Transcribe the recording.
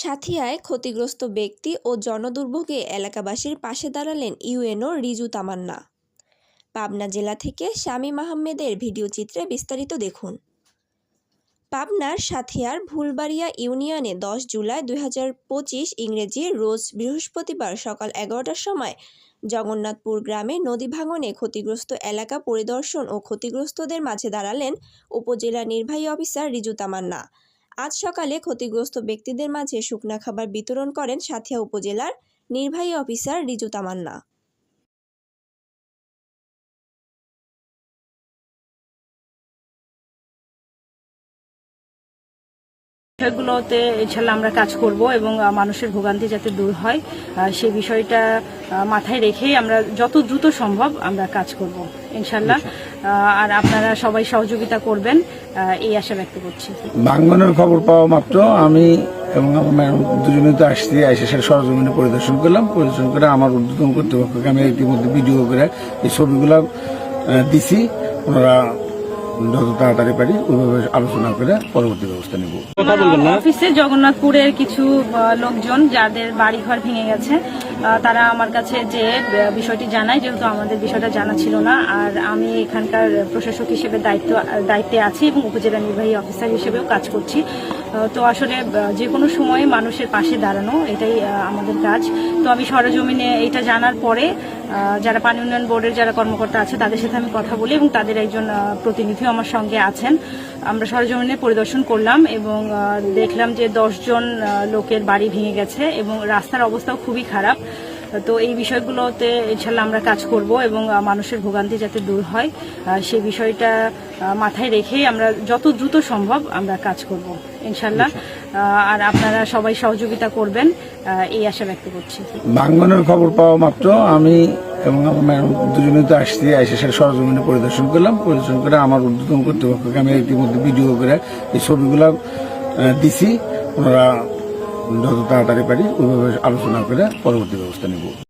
সাথিয়ায় ক্ষতিগ্রস্ত ব্যক্তি ও জনদুর্ভোগে এলাকাবাসীর পাশে দাঁড়ালেন ইউএনও রিজু তামান্না। পাবনা জেলা থেকে শামীম আহমেদের ভিডিও চিত্রে বিস্তারিত দেখুন। পাবনার সাথিয়ার ভুলবাড়িয়া ইউনিয়নে দশ জুলাই দুই হাজার পঁচিশ ইংরেজি রোজ বৃহস্পতিবার সকাল এগারোটার সময় জগন্নাথপুর গ্রামে নদী ভাঙনে ক্ষতিগ্রস্ত এলাকা পরিদর্শন ও ক্ষতিগ্রস্তদের মাঝে দাঁড়ালেন উপজেলা নির্বাহী অফিসার রিজু তামান্না। আজ সকালে ক্ষতিগ্রস্ত ব্যক্তিদের মাঝে শুকনা খাবার বিতরণ করেন সাথিয়া উপজেলার নির্বাহী অফিসার রিজু তামান্না। বিষয়গুলোতে ইনশাল্লাহ আমরা কাজ করব এবং মানুষের ভোগান্তি যাতে দূর হয় সেই বিষয়টা মাথায় রেখেই আমরা যত দ্রুত সম্ভব আমরা কাজ করব ইনশাল্লাহ। আর আপনারা সবাই সহযোগিতা করবেন এই আশা ব্যক্ত করছি। ভাঙ্গনের খবর পাওয়া মাত্র। আমি এবং আমার ম্যাডাম দুজনে তো আসছি এসে সে সরজমিনে পরিদর্শন করলাম। পরিদর্শন করে আমার উদ্বোধন কর্তৃপক্ষকে আমি ইতিমধ্যে ভিডিও করে এই ছবিগুলো দিছি। ওনারা যত তাড়াতাড়ি পারি ওইভাবে আলোচনা করে পরবর্তী ব্যবস্থা নেব। অফিসে জগন্নাথপুরের কিছু লোকজন যাদের বাড়ি ঘর ভেঙে গেছে আহ, তারা আমার কাছে যে বিষয়টি জানায় যেহেতু আমাদের বিষয়টা জানা ছিল না আর আমি এখানকার প্রশাসক হিসেবে দায়িত্ব দায়িত্বে আছি এবং উপজেলা নির্বাহী অফিসার হিসেবেও কাজ করছি। তো আসলে যে কোনো সময়ে মানুষের পাশে দাঁড়ানো, এটাই আমাদের কাজ। তো আমি সরজমিনে এটা জানার পরে যারা পানি উন্নয়ন বোর্ডের যারা কর্মকর্তা আছে, তাদের সাথে আমি কথা বলি এবং তাদের একজন প্রতিনিধিও আমার সঙ্গে আছেন। আমরা সরজমিনে পরিদর্শন করলাম এবং দেখলাম যে দশজন লোকের বাড়ি ভেঙে গেছে এবং রাস্তার অবস্থাও খুবই খারাপ। তো এই বিষয়গুলোতে ইনশাল্লাহ আমরা কাজ করব এবং মানুষের ভোগান্তি যাতে দূর হয় সেই বিষয়টা মাথায় রেখেই আমরা যত দ্রুত সম্ভব আমরা কাজ করব ইনশাল্লাহ। আর আপনারা সবাই সহযোগিতা করবেন এই আশা ব্যক্ত করছি। ভাঙ্গনের খবর পাওয়া মাত্র। আমি এবং আমার ম্যাডাম দুজনে তো আসছি সে সরজমিনে পরিদর্শন করলাম। পরিদর্শন করে আমার ঊর্ধ্বতন কর্তৃপক্ষকে আমি ইতিমধ্যে ভিডিও করে এই ছবিগুলো দিছি। ওনারা যত তাড়াতাড়ি পারি ওইভাবে আলোচনা করে পরবর্তী ব্যবস্থা নেব।